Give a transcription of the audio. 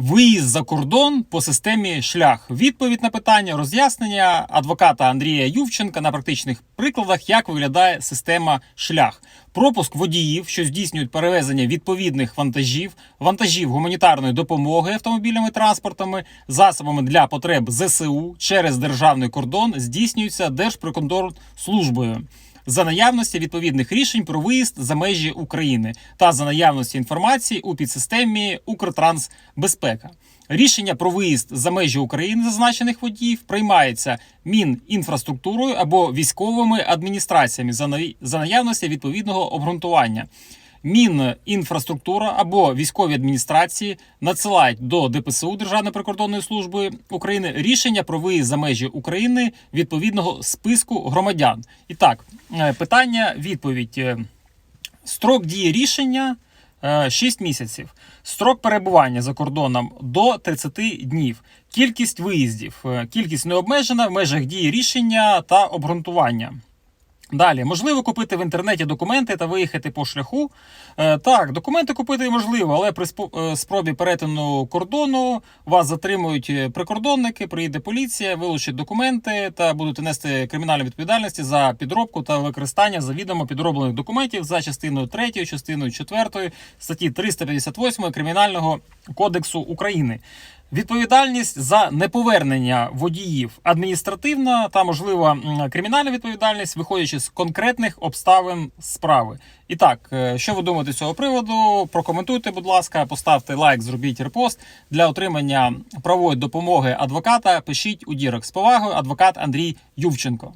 Виїзд за кордон по системі шлях. Відповідь на питання роз'яснення адвоката Андрія Ювченка на практичних прикладах, як виглядає система шлях. Пропуск водіїв, що здійснюють перевезення відповідних вантажів, вантажів гуманітарної допомоги автомобільними транспортами, засобами для потреб ЗСУ через державний кордон здійснюється Держприкордонслужбою за наявності відповідних рішень про виїзд за межі України та за наявності інформації у підсистемі Укртрансбезпека. Рішення про виїзд за межі України зазначених водіїв приймається Мінінфраструктурою або військовими адміністраціями за наявності відповідного обґрунтування. Мінінфраструктура або військові адміністрації надсилають до ДПСУ Державної прикордонної служби України рішення про виїзд за межі України відповідного списку громадян. І так, е, питання, відповідь. Е, Строк дії рішення е, 6 місяців. Строк перебування за кордоном до 30 днів. Кількість виїздів. Е, Кількість не обмежена в межах дії рішення та обґрунтування. Далі, можливо купити в інтернеті документи та виїхати по шляху. Е, так, документи купити можливо, але при е, спробі перетину кордону вас затримують е, прикордонники, приїде поліція, вилучить документи та будуть нести кримінальну відповідальність за підробку та використання завідомо підроблених документів за частиною 3, частиною 4 статті 358 Кримінального кодексу України. Відповідальність за неповернення водіїв адміністративна та можлива кримінальна відповідальність, виходячи з конкретних обставин справи. І так, е, що ви думаєте з цього приводу? Прокоментуйте, будь ласка, поставте лайк, зробіть репост для отримання правової допомоги адвоката. Пишіть у Дірок з повагою, адвокат Андрій Ювченко.